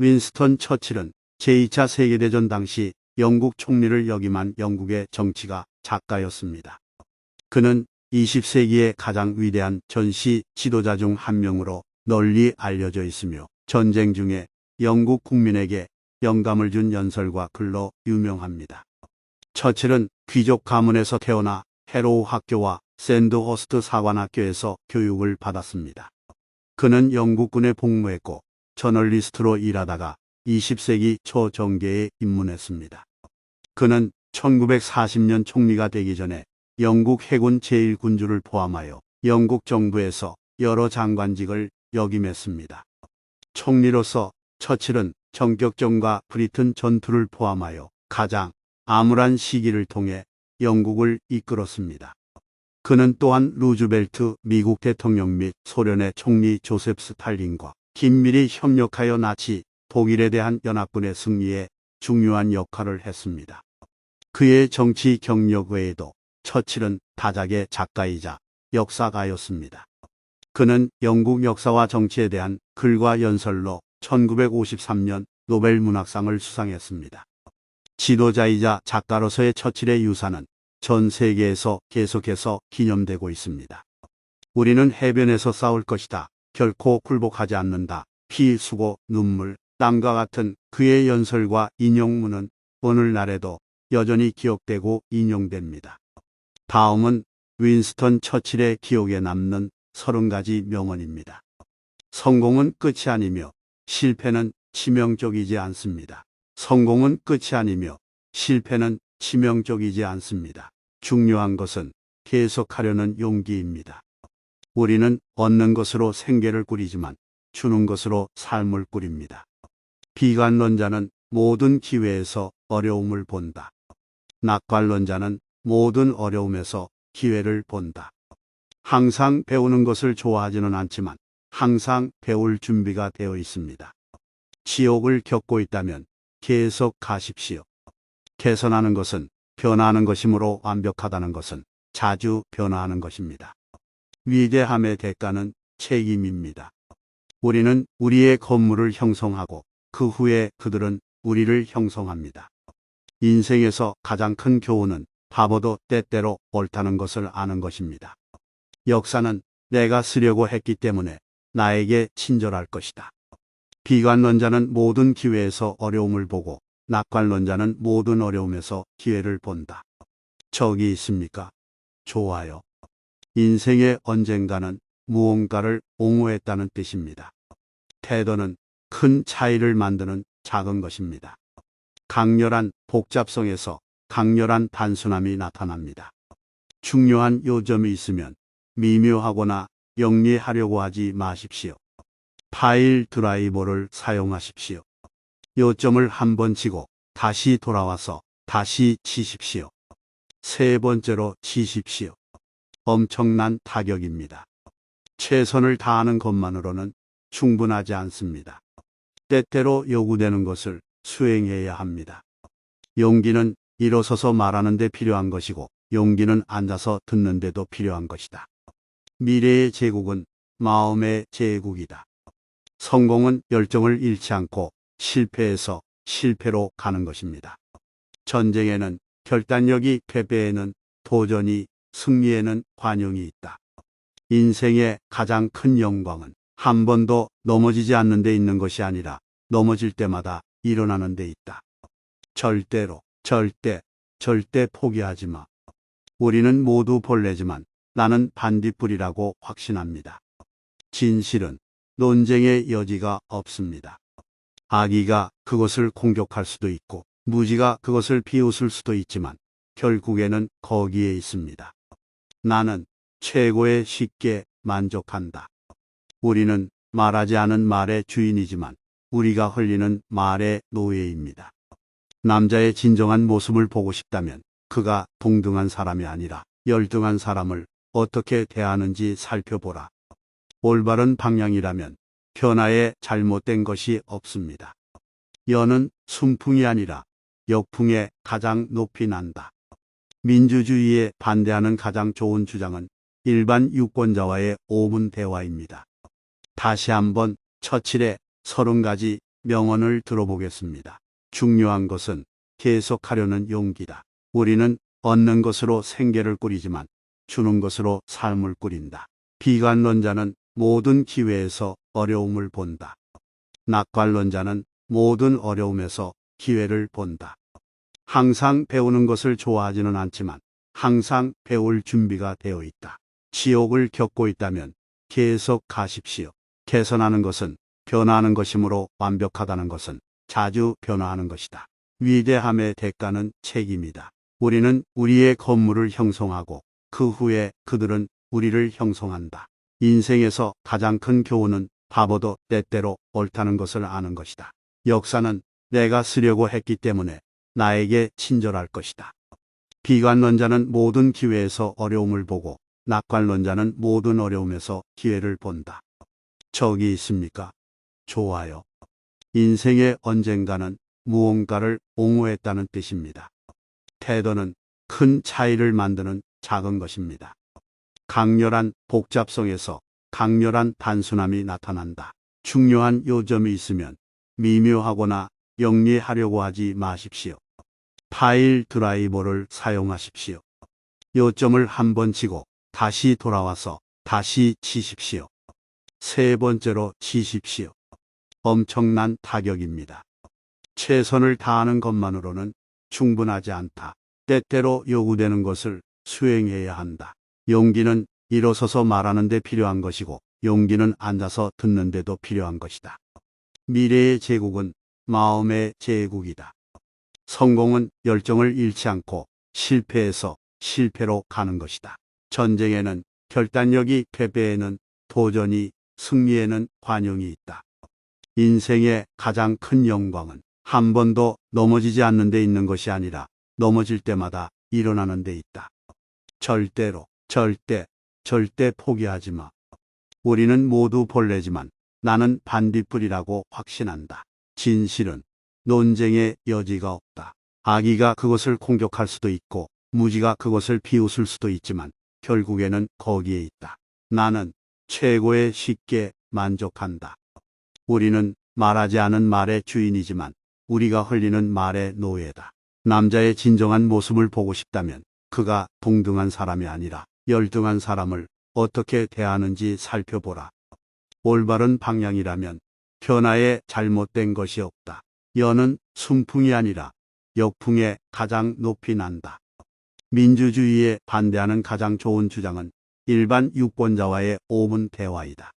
윈스턴 처칠은 제2차 세계대전 당시 영국 총리를 역임한 영국의 정치가 작가였습니다. 그는 20세기의 가장 위대한 전시 지도자 중 한 명으로 널리 알려져 있으며 전쟁 중에 영국 국민에게 영감을 준 연설과 글로 유명합니다. 처칠은 귀족 가문에서 태어나 헤로우 학교와 샌드호스트 사관학교에서 교육을 받았습니다. 그는 영국군에 복무했고 저널리스트로 일하다가 20세기 초 정계에 입문했습니다. 그는 1940년 총리가 되기 전에 영국 해군 제1군주를 포함하여 영국 정부에서 여러 장관직을 역임했습니다. 총리로서 처칠은 정격전과 브리튼 전투를 포함하여 가장 암울한 시기를 통해 영국을 이끌었습니다. 그는 또한 루즈벨트 미국 대통령 및 소련의 총리 조셉 스탈린과 긴밀히 협력하여 나치 독일에 대한 연합군의 승리에 중요한 역할을 했습니다. 그의 정치 경력 외에도 처칠은 다작의 작가이자 역사가였습니다. 그는 영국 역사와 정치에 대한 글과 연설로 1953년 노벨 문학상을 수상했습니다. 지도자이자 작가로서의 처칠의 유산은 전 세계에서 계속해서 기념되고 있습니다. 우리는 해변에서 싸울 것이다. 결코 굴복하지 않는다. 피, 수고, 눈물, 땀과 같은 그의 연설과 인용문은 오늘날에도 여전히 기억되고 인용됩니다. 다음은 윈스턴 처칠의 기억에 남는 30가지 명언입니다. 성공은 끝이 아니며 실패는 치명적이지 않습니다. 성공은 끝이 아니며 실패는 치명적이지 않습니다. 중요한 것은 계속하려는 용기입니다. 우리는 얻는 것으로 생계를 꾸리지만 주는 것으로 삶을 꾸립니다. 비관론자는 모든 기회에서 어려움을 본다. 낙관론자는 모든 어려움에서 기회를 본다. 항상 배우는 것을 좋아하지는 않지만 항상 배울 준비가 되어 있습니다. 지옥을 겪고 있다면 계속 가십시오. 개선하는 것은 변화하는 것이므로 완벽하다는 것은 자주 변화하는 것입니다. 위대함의 대가는 책임입니다. 우리는 우리의 건물을 형성하고 그 후에 그들은 우리를 형성합니다. 인생에서 가장 큰 교훈은 바보도 때때로 옳다는 것을 아는 것입니다. 역사는 내가 쓰려고 했기 때문에 나에게 친절할 것이다. 비관론자는 모든 기회에서 어려움을 보고 낙관론자는 모든 어려움에서 기회를 본다. 적이 있습니까? 좋아요. 인생의 언젠가는 무언가를 옹호했다는 뜻입니다. 태도는 큰 차이를 만드는 작은 것입니다. 강렬한 복잡성에서 강렬한 단순함이 나타납니다. 중요한 요점이 있으면 미묘하거나 영리하려고 하지 마십시오. 파일 드라이버를 사용하십시오. 요점을 한 번 치고 다시 돌아와서 다시 치십시오. 세 번째로 치십시오. 엄청난 타격입니다. 최선을 다하는 것만으로는 충분하지 않습니다. 때때로 요구되는 것을 수행해야 합니다. 용기는 일어서서 말하는 데 필요한 것이고 용기는 앉아서 듣는 데도 필요한 것이다. 미래의 제국은 마음의 제국이다. 성공은 열정을 잃지 않고 실패에서 실패로 가는 것입니다. 전쟁에는 결단력이 패배에는 도전이 승리에는 관용이 있다. 인생의 가장 큰 영광은 한 번도 넘어지지 않는 데 있는 것이 아니라 넘어질 때마다 일어나는 데 있다. 절대로, 절대, 절대 포기하지 마. 우리는 모두 벌레지만 나는 반딧불이라고 확신합니다. 진실은 논쟁의 여지가 없습니다. 아기가 그것을 공격할 수도 있고 무지가 그것을 비웃을 수도 있지만 결국에는 거기에 있습니다. 나는 최고의 쉽게 만족한다. 우리는 말하지 않은 말의 주인이지만 우리가 흘리는 말의 노예입니다. 남자의 진정한 모습을 보고 싶다면 그가 동등한 사람이 아니라 열등한 사람을 어떻게 대하는지 살펴보라. 올바른 방향이라면 변화에 잘못된 것이 없습니다. 연은 순풍이 아니라 역풍에 가장 높이 난다. 민주주의에 반대하는 가장 좋은 주장은 일반 유권자와의 오문 대화입니다. 다시 한번 처칠의 서른 가지 명언을 들어보겠습니다. 중요한 것은 계속하려는 용기다. 우리는 얻는 것으로 생계를 꾸리지만 주는 것으로 삶을 꾸린다. 비관론자는 모든 기회에서 어려움을 본다. 낙관론자는 모든 어려움에서 기회를 본다. 항상 배우는 것을 좋아하지는 않지만 항상 배울 준비가 되어 있다. 지옥을 겪고 있다면 계속 가십시오. 개선하는 것은 변화하는 것이므로 완벽하다는 것은 자주 변화하는 것이다. 위대함의 대가는 책임이다. 우리는 우리의 건물을 형성하고 그 후에 그들은 우리를 형성한다. 인생에서 가장 큰 교훈은 바보도 때때로 옳다는 것을 아는 것이다. 역사는 내가 쓰려고 했기 때문에 나에게 친절할 것이다. 비관론자는 모든 기회에서 어려움을 보고 낙관론자는 모든 어려움에서 기회를 본다. 적이 있습니까? 좋아요. 인생의 언젠가는 무언가를 옹호했다는 뜻입니다. 태도는 큰 차이를 만드는 작은 것입니다. 강렬한 복잡성에서 강렬한 단순함이 나타난다. 중요한 요점이 있으면 미묘하거나 영리하려고 하지 마십시오. 파일 드라이버를 사용하십시오. 요점을 한 번 치고 다시 돌아와서 다시 치십시오. 세 번째로 치십시오. 엄청난 타격입니다. 최선을 다하는 것만으로는 충분하지 않다. 때때로 요구되는 것을 수행해야 한다. 용기는 일어서서 말하는 데 필요한 것이고 용기는 앉아서 듣는 데도 필요한 것이다. 미래의 제국은 마음의 제국이다. 성공은 열정을 잃지 않고 실패에서 실패로 가는 것이다. 전쟁에는 결단력이 패배에는 도전이 승리에는 관용이 있다. 인생의 가장 큰 영광은 한 번도 넘어지지 않는 데 있는 것이 아니라 넘어질 때마다 일어나는 데 있다. 절대로, 절대, 절대 포기하지 마. 우리는 모두 벌레지만 나는 반딧불이라고 확신한다. 진실은 논쟁의 여지가 없다. 아기가 그것을 공격할 수도 있고 무지가 그것을 비웃을 수도 있지만 결국에는 거기에 있다. 나는 최고의 쉽게 만족한다. 우리는 말하지 않은 말의 주인이지만 우리가 흘리는 말의 노예다. 남자의 진정한 모습을 보고 싶다면 그가 동등한 사람이 아니라 열등한 사람을 어떻게 대하는지 살펴보라. 올바른 방향이라면 변화에 잘못된 것이 없다. 여는 순풍이 아니라 역풍에 가장 높이 난다. 민주주의에 반대하는 가장 좋은 주장은 일반 유권자와의 5분 대화이다.